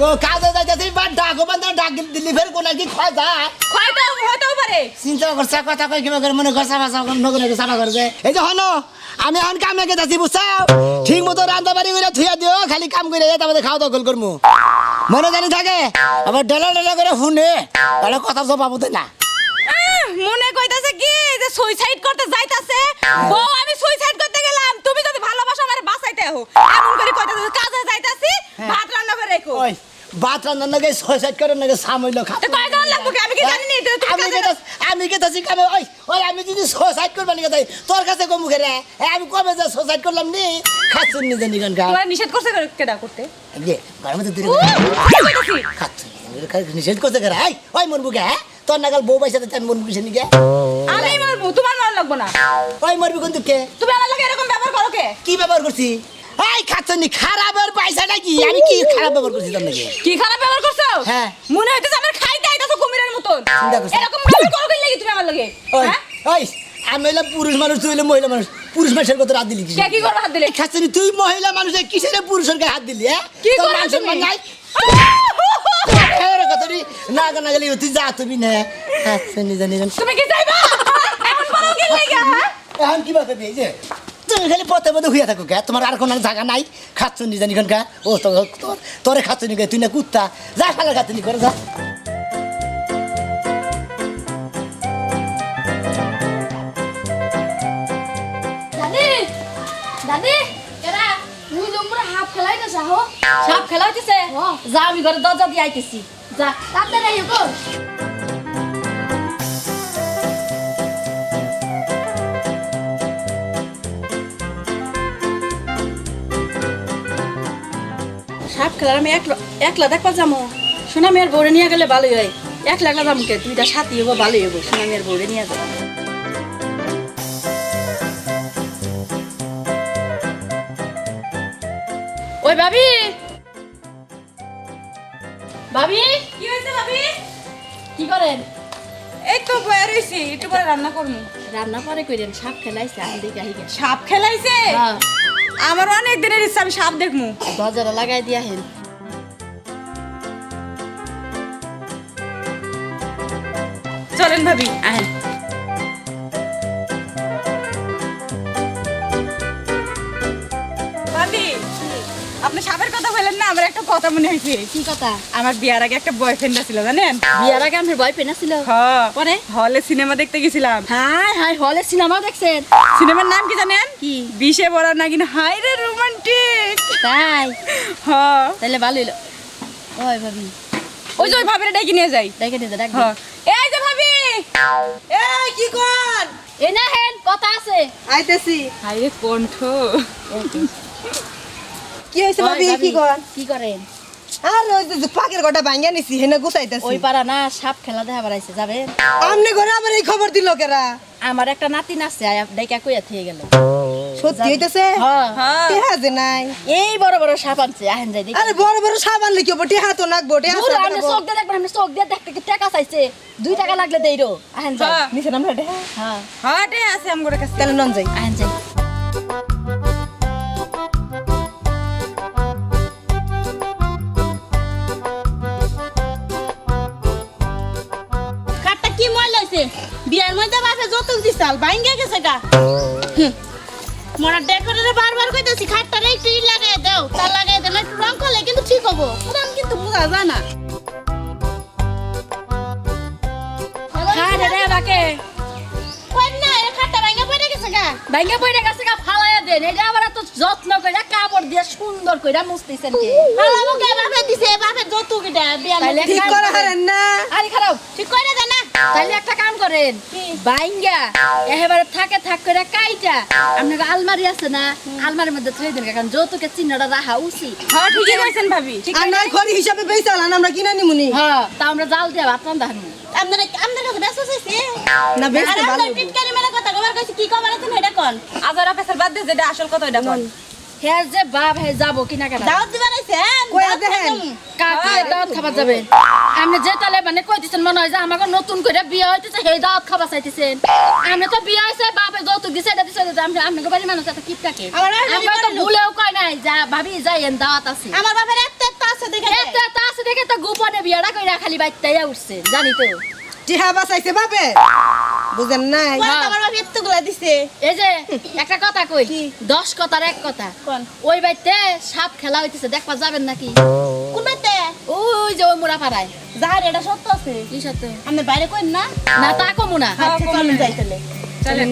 গো কাজে যাইতেছি বা ডাকো বান্ধব ডাক ফের কোন কি খয় হয়তো হয়তো পারে। চিন্তা করছে কথা কই কিবা করে মনে করছে ভাষা নগরে সাফা করছে। এই যে হলো আমি এখন কামে গেছি বুঝছাও ঠিক মতো রান্না বাড়ি করে থুয়া দিও খালি কাম করে যাই তারপরে খাওয়া দাওয়া গোল করব। মনে জানি থাকে আবার ডলা ডলা করে শুনে তাহলে কথা জবাব হতে না। মনে কইতাছে কি যে সুইসাইড করতে যাইতাছে? বউ আমি সুইসাইড করতে গেলাম তুমি যদি ভালোবাসো আমারে বাঁচাইতে হো এমন করে কইতাছে কাজে যাইতাছি ভাত রান্না করে রেখো। ওই বাত রান্নার নাকি সুইসাইড করে নাকি সামইলো খা তো কয় জন লাগবে আমি কি জানি নি? তো- আমি কে আমি কে তাছি কামে ওই ওই আমি যদি সুইসাইড করবা নাকি তাই? তোর কাছে কম মুখে রে আমি কবে যে সুইসাইড করলাম নি? খাচ্ছুন নিজে নিগন গা। তোমার নিষেধ করছে কেডা করতে? ঘরের মধ্যে দিলে উ, খাচ্ছুন নিষেধ করতে করে। হাই ওই মরবু হ্যাঁ? তোর নাগাল বউ পয়সা দিতে আমি মরবু কিসে নিগে আমি মারবো তোমার মার লাগবো না। ওই মরবি কিন্তু কে? তুমি আমার লাগে এরকম ব্যবহার করো কে? কি ব্যবহার করছি? এই খাচ্ছনি খারাপের পয়সা নাকি? আমি কি খারাপ ব্যবহার করছি তোর নাকি? কি খারাপ ব্যবহার করছ? হ্যাঁ। মনে হইতেছে আমার খাইতে আইতাছো কুমিরের মতন। করছি। এরকম ব্যবহার করো কি লাগি তুমি আমার লাগে? হ্যাঁ? ওই আমি হইলাম পুরুষ মানুষ তুই হইলে মহিলা মানুষ। পুরুষ মানুষের কথা হাত দিলি কি কি করবে হাত দিলে? খাচ্ছনি তুই মহিলা মানুষে কিসের পুরুষের গায়ে হাত দিলি হ্যাঁ? কি মান তুমি? নাই? না না গেলি তুই যা তুমি না। খাচ্ছনি জানি জানি তুমি কি যাইবা এখন বলো কি লাগা হ্যাঁ? এখন কি বাতা দিয়ে যে? তুমি খালি পথে পথে হইয়া থাকো কে? তোমার আর কোনো জায়গা নাই? খাচ্ছ নি জানি কা ও তোর তোরে খাচ্ছ নি তুই না কুত্তা? যা খালে খাচ্ছ নি করে যা। সাপ খেলা হইতেছে যা আমি ঘরে দরজা দিয়ে আইতেছি। যা। তাড়াতাড়ি আইও গো সাপ খেলার আমি একলা একলা দেখবা যাব সোনা মেয়ের বউরে নিয়ে গেলে ভালোই হয়। একলা একলা যাব কে? দুইটা সাথী হব ভালোই হব। সোনা মেয়ের বউরে নিয়ে যাব ওই ভাবি! ভাবি! কি হইছে ভাবি? কি করেন? এই তো বয়ে রইছি একটু পরে রান্না করব রান্না পরে করেন সাপ খেলাইছে আমি দেখে সাপ খেলাইছে? হ্যাঁ। আমার অনেক দিনের ইচ্ছা আমি সাপ দেখমু। দরজাটা লাগাই দিয়া হেন। চলেন ভাবি আহেন। আপনি সাপের কথা বললেন না আমার একটা কথা মনে হয়েছে। কি কথা? আমার বিয়ার আগে একটা বয়ফ্রেন্ড ছিল জানেন? বিয়ার আগে আমার বয়ফ্রেন্ড ছিল হ্যাঁ পরে? হলে সিনেমা দেখতে গেছিলাম। হাই হাই হলে সিনেমা দেখছেন? সিনেমার নাম কি জানেন? কি? বিশে বড় নাকি হাই রে রোমান্টিক তাই? হ্যাঁ তাহলে ভালো হইল। ওই ভাবি। ওই যে ওই ভাবিরে ডেকে নিয়ে যাই। দেখে নিতে ডাক হ্যাঁ এই যে ভাবি! এই কি কর? এ না হেন কথা আছে। আইতেছি। হাই রে কণ্ঠ। কি ভাবি? ভাবি, কি কর কি করেন? আর ওই যে পাকের গোটা ভাঙ্গা নিছি হেনে গুতাইতেছি। ওই পাড়া না সাপ খেলা দেখা বাড়াইছে যাবে আমনে ঘরে আবার এই খবর দিল কেরা? আমার একটা নাতিন আছে ডাইকা কইয়া থেকে গেল। সত্যি হইতেছে? হ্যাঁ। হ্যাঁ। টেহা যে নাই। এই বড় বড় সাপ আনছে আহেন যাই দেখি। আরে বড় বড় সাবান লিখি হব? টেহা তো নাকবো টেহা দূর, আপনি চোখ দিয়ে দেখবেন আপনি চোখ দিয়ে দেখতে টাকা চাইছে। দুই টাকা লাগলে দেই রো আহেন যাই। হ্যাঁ। নিচে নামলে টেহা। হ্যাঁ। হ্যাঁ আছে আমগোর কাছে। তাহলে নন যাই। আহেন যাই। দিছাল বাইঙ্গে গেছে গা। মোরা ডেকোরেটরে বারবার কইতেছি খাটটারে একটু ই লাগাই দাও তার লাগাই দাও না একটু রং করলে কিন্তু ঠিক হব। পুরান কিন্তু বোঝা যায় না। হ্যাঁ রে বাকে কই না এ খাটটা বাইঙ্গে পড়ে গেছে গা। ভাঙ্গা পড়ে গেছে গা ফালাইয়া দেন। এটা আবার যত্ন কইরা কাপড় দিয়ে সুন্দর কইরা মুছতেছেন কে? হালামু কে? বাপে দিছে বাপে ঠিক করা হারেন না। আরে খারাপ। ঠিক না। তাইলে কাম করেন? বাইঙ্গা। একেবারে থাকে থাক করে কাইটা। আপনাকে আলমারি আছে না? আলমারির মধ্যে থই দিন কারণ যৌতুকের চিহ্নটা রাখা উচিত। হ্যাঁ ঠিকই কইছেন ভাবি আর নাই খড়ি হিসাবে বেচালান আমরা কিনা নিমুনি হ্যাঁ। তা আমরা জাল দিয়ে ভাত রান্ধা আপনারা আপনার কাছে ব্যস্ত হইছে না বেচতে ভালো আপনার। পিটকারি মেলা কথা কবার কইছি কি কবার আছে এটা কোন? আজার আপেসের বাদ দিয়ে যেটা আসল কথা ওইটা কোন? হে যে বাপ হে যাব কিনা কেনা। দাওয়াত দেখেন। কাকে দাওয়াত খাবার যাবে? আপনি যে তালে মানে কইতেছেন মনে হয় যে আমাকে নতুন করে বিয়ে হইতেছে সেই দাওয়াত খাবার চাইতেছেন। আপনি তো বিয়ে হয়েছে বাপে যৌতুক দিছে এটা দিছে আপনি আপনাকে মানুষ কিপ থাকে আমার তো ভুলেও কয় নাই যা ভাবি যাই এন দাওয়াত আছে। আমার বাপের একটা একটা আছে দেখে এতে তা আছে দেখে তো গোপনে বিয়েটা কইরা খালি বাইতে উঠছে জানি তো। টিহা বাঁচাইছে বাপে। বুঝেন নাই? আমার বাপ এতগুলা দিছে। এই যে একটা কথা কই দশ কথার এক কথা। কোন? ওই বাইতে সাপ খেলা হইতেছে দেখবা যাবেন নাকি? কোন বাড়িতে? ওই যে ওই মুড়া পাড়ায় যাহার এটা সত্য আছে? কি সাথে আপনি বাইরে কইন না? না তা কমু না। আচ্ছা চলেন। যাই চলেন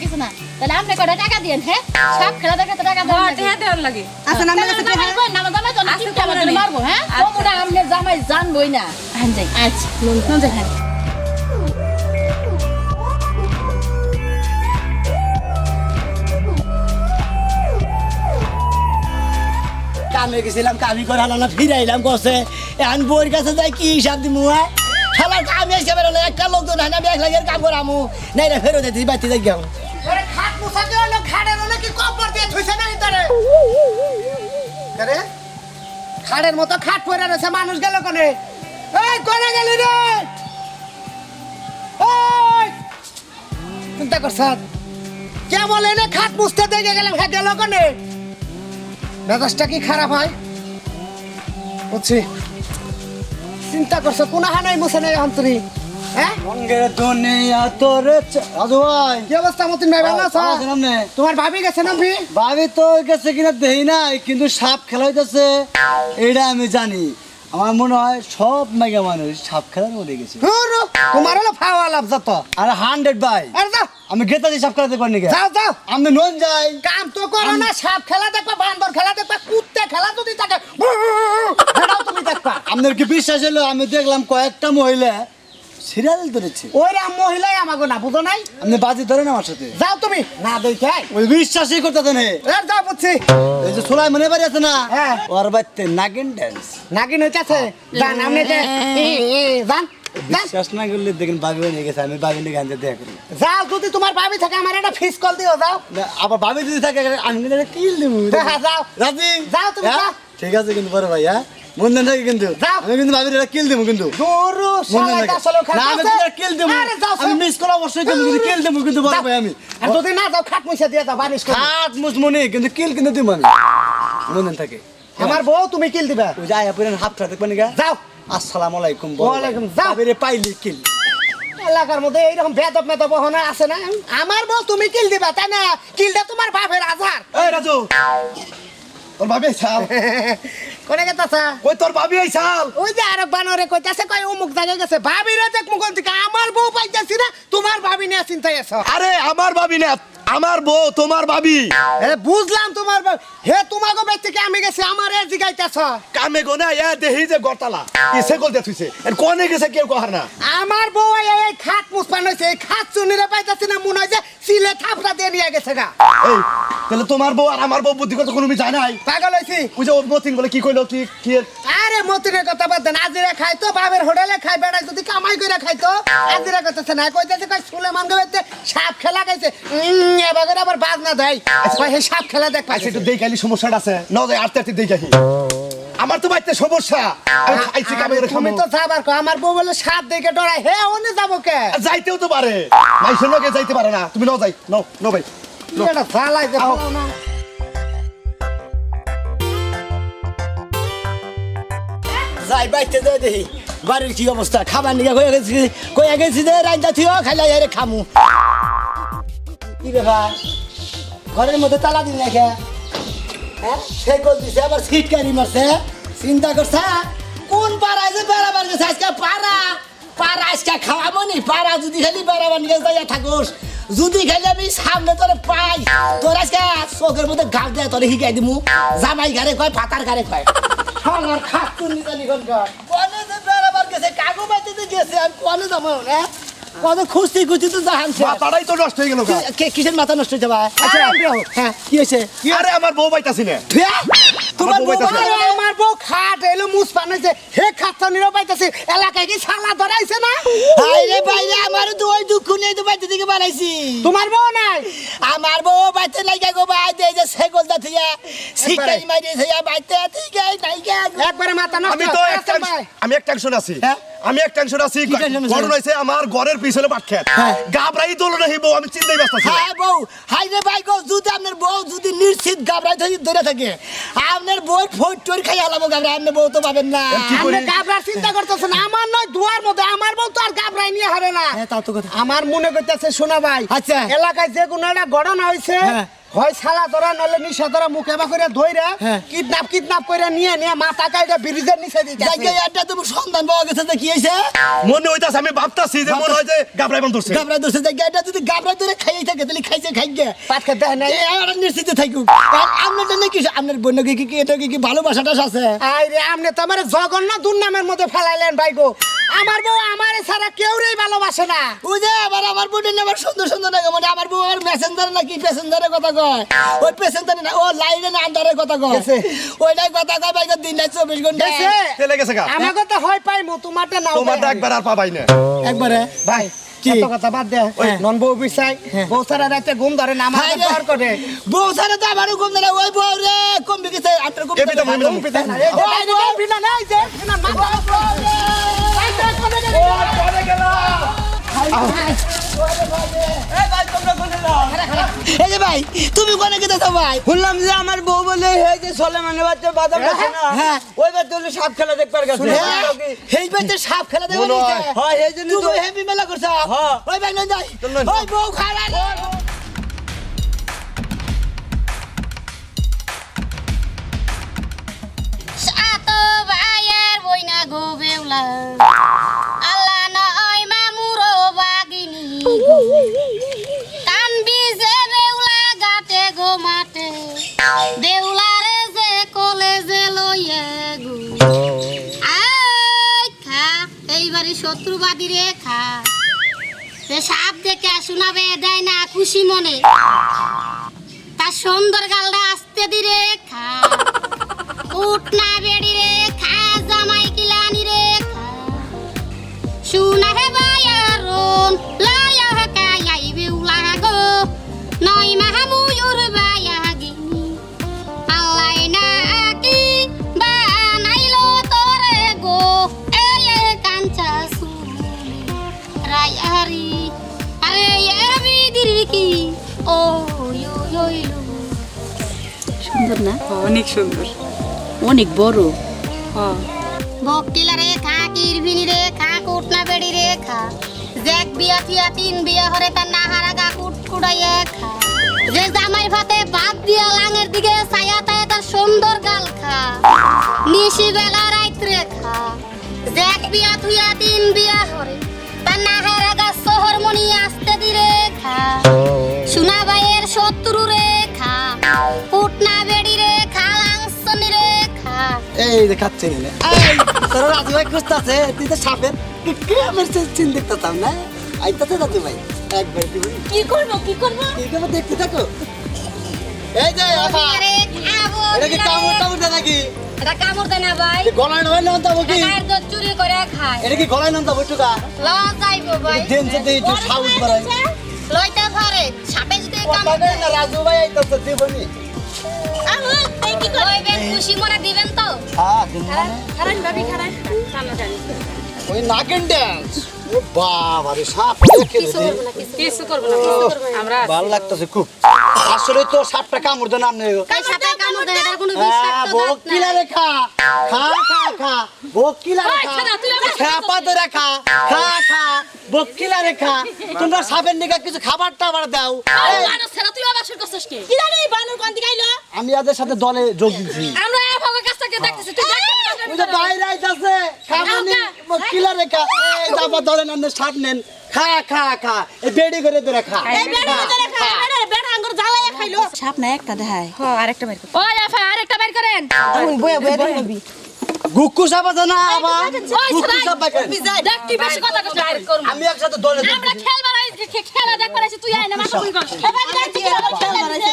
কিছু না। তাহলে আপনি কটা টাকা দিয়েন হ্যাঁ? সাপ খেলা দেখে তো টাকা দেন হ্যাঁ দেওয়ার লাগে। নাম জামাই টিহা কই না জামাই তো আচ্ছা, টিপটা তোমরা মারবো হ্যাঁ? আচ্ছা। কমু না জামাই জানবই না। হ্যাঁ যাই। আচ্ছা নুন যাই হ্যাঁ। কামে গেছিলাম কামি করে হালানা ফিরাইলাম কষে এখন বইয়ের কাছে যাই কি হিসাব দিমু হ্যাঁ? শালা কামে হিসাবে হলো একটা লোক তো না আমি এক লাখের কাম করামু। নাই না ফেরত দিতে বাড়তে যাই গেলাম খাড়ের মতো খাট পরে রয়েছে, মানুষ গেল কোনে? এই গেলি রে? চিন্তা করছ কে বলে না খাট মুছতে দেখে গেলাম হ্যাঁ গেল কোনে? মেজাজটা কি খারাপ হয়? বুঝছি। চিন্তা করছ কোন হানাই মুছে নেই অন্তরি হ্যাঁ কিন্তু সাপ খেলা হইতেছে এটা আমি জানি আমার মনে হয় সব মেগা মানুষ সাপ খেলার মধ্যে গেছে তোমার হলো ফাওয়া লাভ যত আর হান্ড্রেড বাই আমি গেতাছি সাপ খেলাতে যাও যাও আমি নন যাই কাম তো করো না সাপ খেলা দেখবা বান্দর খেলা দেখবা কুত্তে খেলা যদি থাকে তুমি দেখবা আপনার কি বিশ্বাস হলো আমি দেখলাম কয়েকটা মহিলা সিরিয়াল ধরেছে। ওই রাম মহিলাই আমাকে না বুঝো নাই? আপনি বাজি ধরেন আমার সাথে। যাও তুমি। না দেখে ওই বিশ্বাসই করতেছেন হে এর যাও বুঝছি। এই যে সোলাই মনে বাড়ি আছে না হ্যাঁ। ওর বাড়িতে নাগিন ড্যান্স নাগিন হইতাছে জান আপনি যে জান জান বিশ্বাস না করলে দেখেন ভাবি নিয়ে গেছে আমি ভাবি নিয়ে গানতে দেখা করি। যাও যদি তোমার ভাবি থাকে আমার একটা ফিস কল দিও যাও। আবার ভাবি যদি থাকে আমি কিল দেবো হ্যাঁ, যাও। রাজি? যাও তুমি, হ্যাঁ? ঠিক আছে কিন্তু বড় ভাই হ্যাঁ? মন দেন থাকে কিন্তু যাও। আমি কিন্তু ভাবির একটা কিল দেবো কিন্তু মন না আমি কিল দেবো আমি মিস করা অবশ্যই কিন্তু কিন্তু কিল দেবো কিন্তু বড় ভাই আমি আর যদি না যাও খাট মুছে দিয়ে যাও বারিশ করে হাত মুসমনি কিন্তু কিল কিন্তু দিব আমি মন দেন থাকে আমার বউ তুমি কিল দিবা ওই যে আয়া পুরান হাফটা দেখবেন গা যাও আসসালামু আলাইকুম ওয়ালাইকুম, যাও। ভাবিরে পাইলি কিল এলাকার মধ্যে এইরকম ভেদব মেদব হনা আছে না আমার বউ তুমি কিল দিবা তাই না কিলটা তোমার বাপের আধার এই রাজু তোর ভাবি আইসাল কোনে গেতাছা কই তোর ভাবি ওই যে বানরে কইতাছে কই অমুক জায়গায় গেছে। ভাবি রে দেখ মুখ থেকে আমার বউ পাইতাছি না তোমার ভাবি নিয়ে চিন্তায় আছো। আরে আমার ভাবি না আমার বউ তোমার ভাবি। বুঝলাম তোমার বউ হে তোমাকে বেচ থেকে আমি গেছি? আমার এ জিগাইতাছ। কামে গোনা এ দেহি যে গটালা ইসে কল দে তুইছে কোনে গেছে কেউ কহার না। আমার বউ এই খাট মুসপান হইছে এই খাট চুনিরে পাইতাছি না মনে হয় যে সিলে থাপড়া দিয়ে নিয়ে গেছে গা। এই তাহলে তোমার বউ আর আমার বউ বুদ্ধি কথা কোনো নাই? পাগল হইছি। ওই যে মতিন বলে কি কইলো কি কি? আরে মতিনের কথা বাদ দেন আজিরা খাইতো বাবের হোটেলে খাই বেড়াই যদি কামাই করে খাইতো আজিরা কথাছে না কইতেছে কই সাপ খেলা গাইছে আবার দেয়। কই হে সাপ খেলা দেখ আচ্ছা পাইছে। একটু দেই সমস্যাটা আছে ন যাই আটতে আটতে দেই আমার তো বাইতে সমস্যা। আমি খাইছি কামে তুমি তো যাবার কো আমার বউ বলে সাপ দেখে ডরাই হে ওনে যাব কে? যাইতেও তো পারে। মাইসের লগে যাইতে পারে না। তুমি ন যাই ন ন ভাই। এটা না। যাই, বাইতে যাই দেখি। বাড়ির কি অবস্থা? খাবার নিয়ে কয়ে গেছি? কয়ে গেছি যে রাইন্দা থিও, খাইলে আরে খামু। কি ব্যাপার? ঘরের মধ্যে তালা দিন রেখে হ্যাঁ? সে কল দিছে, আবার সিট কারি মারছে। চিন্তা করছে কোন পাড়ায় যে বেড়াবার গেছে? আজকে পাড়া। পাড়া আজকে খাওয়াবো নি? পাড়া যদি খালি বেড়াবার নিয়ে যাইয়া থাকোস। যদি খালি আমি সামনে তোরে পাই, তোর আজকে চোখের মধ্যে গাল দেয়, তোরে শিখাই দিমু। জামাই ঘরে কয়, পাতার ঘরে কয়। আমার খাস তুলি জানি কোনকার। কোনে যে বেড়াবার গেছে কাগু বাইতে যে গেছে আমি কোনে যাব না কত খুশি খুশি তো জাহানছে মাথাটাই তো নষ্ট হয়ে গেল কি- কিসের মাথা নষ্ট হয়েছে ভাই? আচ্ছা। হ্যাঁ কি হয়েছে? আরে আমার বউ পাইতাছি না। তোমার বউ পাইতাছে। আমার বউ খাট এলো মুস পানাইছে হে খাটটা নিরো পাইতাছে এলাকায় কি শালা ধরাইছে না? হাই রে বাইরে আমার তো ওই দুঃখ নেই তো বাইতে থেকে বানাইছি। তোমার বউ নাই? আমার বউ বাইতে নাই গো বাই দে যে সেগল দা থিয়া সিকাই মাইরে থিয়া বাইতে থেকে নাই গো। একবারে মাথা নষ্ট আমি তো এক আমি এক টেনশন আছি। হ্যাঁ? আমি এক টেনশন আছি? ঘটনা হয়েছে আমার ঘরের পিছনে পাট খেত হ্যাঁ। গাবরাই তোলো না বউ আমি চিন্তাই ব্যস্ত আছি হ্যাঁ বউ হাই রে ভাই গো যদি আপনার বউ যদি নিশ্চিত গাবরাই থেকে ধরে থাকে আপনার বউ ফোট টোর খাই হালাবো গাবরা আপনার বউ তো পাবেন না আপনি গাবরার চিন্তা করতেছেন আমার নয় দুয়ার মধ্যে আমার বউ তো আর গাবরাই নিয়ে হারে না হ্যাঁ তাও তো কথা আমার মনে করতেছে শোনা ভাই আচ্ছা। এলাকায় যে কোনো একটা ঘটনা হয়েছে হ্যাঁ। হয় শালা ধরা নলে নিশা ধরা মুখে বা করে ধইরা হ্যাঁ। কিডন্যাপ কিডন্যাপ করে নিয়ে নিয়ে মাথা কাইটা ব্রিজের নিচে দিতে জায়গায় একটা তুমি সন্ধান পাওয়া গেছে যে কি হয়েছে মনে হইতাছে আমি ভাবতাছি যে মনে হয় যে গাবরাই বন্ধ ধরছে গাবরা ধরছে জায়গায় এটা যদি ধরে খাইয়ে থাকে তাহলে খাইছে খাইগে। পাট খেতে নিশ্চিত থাকুক। আর আপনার জন্য কি আপনার বোন কি কি এটা কি কি ভালোবাসাটা আছে? আই রে আপনি তো আমার জঘন্য দুর্নামের মধ্যে ফেলাইলেন ভাই গো আমার বউ আমার ছাড়া কেউ রে ভালোবাসে না। ওই যে আবার আমার বোনের আবার সুন্দর সুন্দর লাগে মানে আমার বউ আমার মেসেঞ্জার নাকি প্যাসেঞ্জারের কথা কয়? ওই প্যাসেঞ্জার না ও লাইনে না আন্ডারের কথা কয়। গেছে। ওইটাই কথা কয় ভাই দিন নাই চব্বিশ ঘণ্টা। গেছে। চলে গেছে গা। আমাকে তো হয় পাই মো তোমারটা নাও তোমারটা একবার আর পাবাই না। একবারে? ভাই কথা বাদ দে। হ্যাঁ। নন বউ বিছাই বউ সারা রাতে ঘুম ধরে না আমার হায় রে। জ্বর করে। বউ ছাড়া তো আমারও কম না। ওই বউ রে কম হয়। যে মাথা। এই যে ভাই তুমি কোনে গেছো ভাই? শুনলাম যে আমার বউ বলে এই যে সলেমানের বাচ্চা বাজার গেছে না। হ্যাঁ। ওই বাচ্চা হলে সাপ খেলা দেখবার গেছে। হ্যাঁ, এই বাইতে সাপ খেলা মনে হয়। হয় এই জন্য তুমি হেভি মেলা করছ। হ্যাঁ। ওই ভাই নয় যাই ওই বউ খালা সাত ভাইয়ের বইনা গো বেউলা। আল্লাহ নয় দেখে শোনাবে, দেয় না খুশি মনে। তার সুন্দর গালটা আসতে দিরে খা। উঠ না বেড়ি সুন্দর না অনেক সুন্দর। অনেক বড়। বকিলা রে খা কিরবিনি রে খা কুটনা বেড়ি রে খা। জেক বিয়া ফিয়া তিন বিয়া হরে তার নাহারা গা কুট কুড়াইয়ে খা। যে জামাই ভাতে বাদ দিয়া লাঙের দিকে ছায়া তায় তার সুন্দর গাল খা। নিশি বেলা রাত্রে খা। জেক বিয়া থুয়া তিন বিয়া হরে তার নাহারা গা শহর মনি আসতে দিরে খা। সোনা বাইয়ের শত্রু রে খা। কুটনা বেড়ি এই যে খাচ্ছে না এই তোর রাজু ভাই খুঁজতেছে তুই তো সাপের আমার চিন দেখতেতাম না? আইতাছে রাজু ভাই। একবার দিবি কি করব কি করব? কি কেমন দেখতে থাকো। এই যে খাব এটা কি কামড় টামড় দেয় নাকি? এটা কামড় দেয় না ভাই। গলায় নয় নন তাবো কি? চুরি করে খায়। এটা কি গলায় নন তাবো টুকা লস যাইবো ভাই। দেন যে দেই একটু সাউন্ড বাড়াই লইতে পারে। সাপে যদি কামড় কই রাজু ভাই আইতাছে দিবনি। আহু, কি করবেন খুশি মনে দিবেন ওই নাকেন ড্যান্স ও বাবা রে সাপ কিছু করব না আমরা ভালো লাগতেছে খুব। আসলে তো সাপটা কামড় দেন আপনি হ্যাঁ বকিলা রেখা। খা খা খা বকিলা রেখা। খেপা ধরে খা খা খা বকিলা রেখা। তোমরা সাপের নিকা কিছু খাবার টাবার দাও। আমি আদের সাথে দলে যোগ দিচ্ছি আমরা এভাবে কাছ থেকে দেখতেছি তুই ওই বাইরে আইতাছে খাবানি বকিলা রেখা। এই যাবা ধরে নেন সাপ নেন। খা খা খা এই বেড়ি করে ধরে খা। এই বেড়া বেড়া আঙ্গুর খাইলো। সাপ না একটা দেখায়। হ আরেকটা বের কর। ওই আফা আরেকটা বের করেন। বয়ে বয়ে দেখবি গুক্কু সাপ আছে না আবার ওই গুক্কু সাপ বাইকেন দেখ তুই বেশি কথা করব। আমি একসাথে দলে আমরা দিচ্ছি। খেলবার আইছি খেলা দেখবার আইছি তুই আয় না মাথা বুই কর। এবার যাই থেকে আবার খেলা দিছে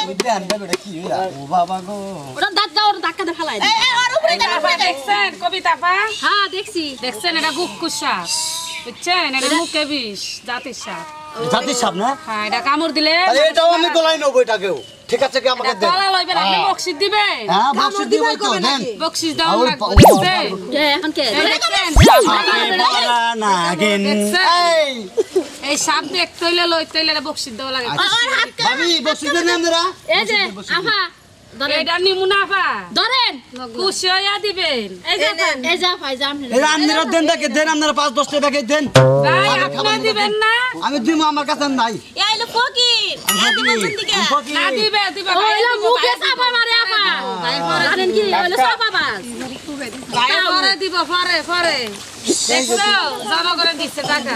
ওটা দাঁত দাও ওটা ধাক্কা দিয়ে ফেলাই এই, এই, ওর উপরে দেন, উপরে দেন। দেখছেন কবিতা পা হ্যাঁ দেখছি। দেখছেন এটা গুক্কু সাপ। বুঝছেন এটা মুখে বিষ জাতির সাপ। জাতির সাপ না? হ্যাঁ এটা কামড় দিলে এটাও আমি গলাই নেব এটাকেও। ঠিক আছে কি আমাকে দেন? তলা লইবেন আপনি বকশিস দিবেন হ্যাঁ বক্সি দিবই তো দেন। বকশিস দাও লাগবে কে এই? এই সাপ দেখতে হইলে লইতে হইলে এটা বকশিস দেওয়া লাগে। ভাবি বক্সি দেন আপনারা? এই যে আফা ধরেন এটা ধরেন খুশি হইয়া দিবেন এই যে নেন। এই যা ভাই যা এরা আপনারা দেন দেখে দেন আপনারা পাঁচ দশ টাকা দেখে দেন ভাই আপনি দিবেন না আমি দিব আমার কাছে নাই এই হলো ফকির। এই দিবেন দিকে। না দিবে দিবে ওইলা মুখে চাপা মারে আপা জানেন কি ওইলা চাপা বাস ভাই পরে দিব পরে পরে দেখছ জমা করে দিচ্ছে টাকা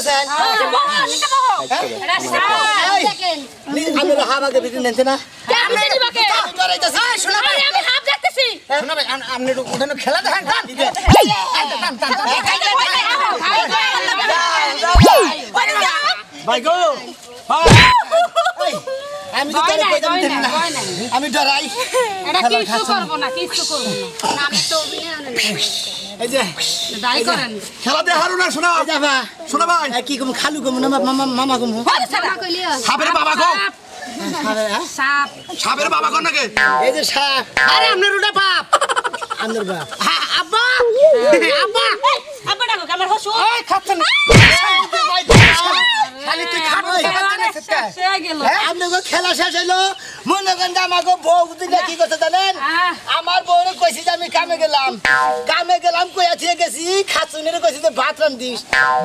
দেখেন আমি হাবাকে বিদিন নেন না আপনি উঠানো খেলা দেখেন ভাই গো আমি তো ভয় তোরে নাই, কইতাম ভয় দিন নাই, না। ভয় নাই। আমি ডরাই এটা কিছু করব না কিছু করব না আমি তো এই যে করেন খেলা হারু না শোনা এই যাবা শোনা ভাই কি কম খালু কম না মামা মামা কম সাপের বাবা কো সাপ সাপের বাবা কো নাকি এই যে সাপ আরে আপনার ওটা বাপ আন্দর বা হ্যাঁ, আব্বা আব্বা আব্বা ডাকো, আমার হসু। এই খাচ্ছেন খালি তুই গেল। আপনি গো খেলা শেষ হইল। মনে করেন যে আমাকে বউ দিলে কি করতে জানেন? আমার বউরে কইছি যে আমি কামে গেলাম। কামে গেলাম কইয়া থিয়ে গেছি। খাচুনির কইছি যে ভাত রান্ধিস।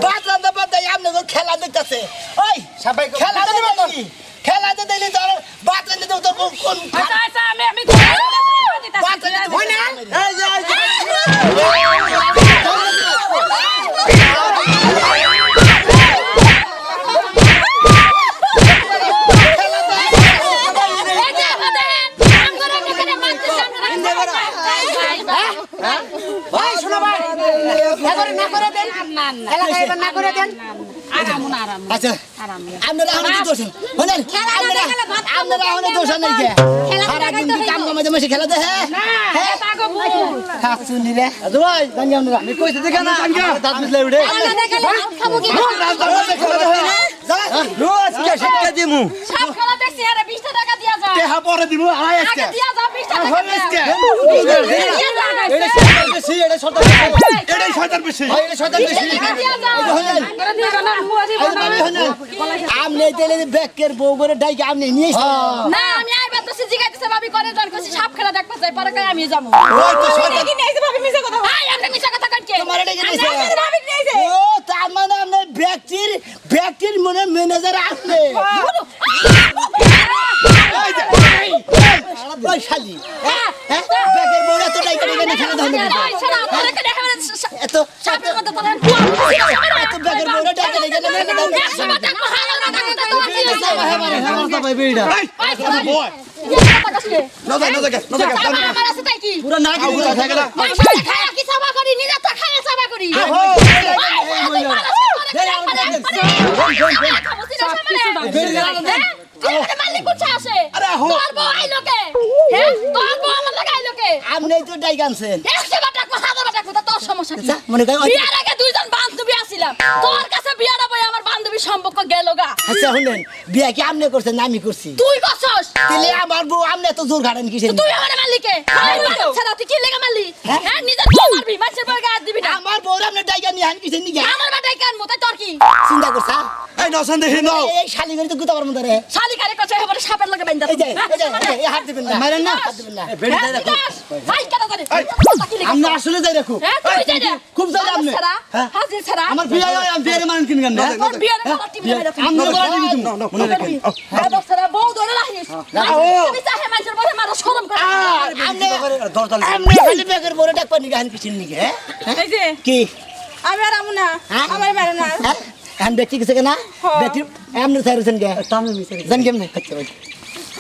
ভাত রান্ধা বাদ দেয় আপনি খেলা দেখতেছে। ওই সবাই খেলা খেলা দেখতে দিলি তোর ভাত রান্ধতে তো কোন কোন আচ্ছা আচ্ছা আমি আমি ভাত রান্ধতে হয় না এই যে এই যে এই যে আমাদের কাম করে এখানে মারতেছে ভাই শোনো ভাই না করে না করে দেন না না এলাকা এবার না করে দেন আরাম না আরাম আচ্ছা আরাম আপনারা এখন দোষ শুনেন আপনারা আপনারা এখন দোষ নাই কে সারা দিন কি কাম কামাইতে মাসে খেলা দেখে হ্যাঁ? তাগো ভুল খাচুনি রে। আদু ভাই জানি আপনারা আমি কইতে দেখে না। দাঁত মিলে উঠে। খাব কি রোজ কে শিক্ষা দিমু। সাপ খেলা দেখছি আরে 20 টাকা দিয়া যা টেহা পরে দিব আয় আজকে। আগে দিয়া যা 20 টাকা দিয়া। এটা শয়তান বেশি এটা শয়তান বেশি এটাই শয়তান বেশি এটা শয়তান বেশি দিয়া যা। করে দিও না। মুয়া দিব না। আমনে তেলে ব্যাকের বউ করে ডাইকে আমনে নিয়ে এসে। না আমি আইবার তো জিগাইতেছে ভাবি করে জন কইছি সাপ খেলা দেখবা যাই পরে কই আমি যাব। ওই তো শয়তান কি নিয়ে ভাবি মিছে কথা আই আপনি মিছা কথা কইছে তোমার ডাইকে নিয়ে আমি এসে ভাবি নিয়ে ও তার মানে আপনার ব্যক্তির ব্যক্তির মনে ম্যানেজার আপনি ওই শালি হ্যাঁ ব্যাকের বউরা তো ডাইকে ডাইকে না খেলা দেখা এত এত ব্যাকের বউরা ডাইকে ডাইকে না খেলা ধরবে একশো বার দেখো হালা না দেখো তো তোমার কি হইছে আমার আছে তাই কি? আরে সমস্যা মনে করেন বিয়ার আগে দুইজন বান্ধবী আছিলাম। তোর কাছে বিয়ার বই আমার বান্ধবীর সম্পর্ক গেল গা। আচ্ছা শুনেন বিয়া কি আপনি করছেন না আমি করছি? তুই করছস তাহলে আমার বউ আপনি এত জোর ঘাটেন কিসের তুই আমার মালিকে। ছাড়া তুই কি লেগে মারলি? হ্যাঁ? নিজের বউ মারবি মানুষের বউ গায়ে দিবি না। আমার বউ আপনি ডাইকে নিয়ে আন কিসের নিয়ে আমার বাটাই কান মতো তোর কি? চিন্তা করছা এই নসন দেখি নাও। এই শালি করে তো গুতা পারব ধরে শালিকারে কচ্ছে এবারে সাপের লগে বাইন্দা এই যে এই যে এই হাত দিবেন না। মারেন না। হাত দিবেন না। বেড়ি তাই রাখো ভাই কেন করে আমরা আসলে যাই রাখো হ্যাঁ তুই যাই না খুব যাই হ্যাঁ? হাজির ছাড়া। আমার বিয়ে হয় আমি বিয়ে মানেন কিন গান তোর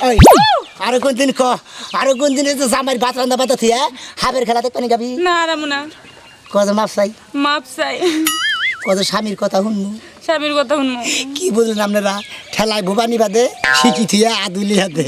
আর আরও কোন দিন ক? আরও কোন? দিন তো জামাই বাত রান্দা হাবের খেলা দেখতে গাবি না কত মাপ চাই। কত স্বামীর কথা শুনব? স্বামীর কথা শুনব। কি বললেন আপনারা? ঠেলায় ভুবানি বাদে শিখি থিয়া আদুলি হাতে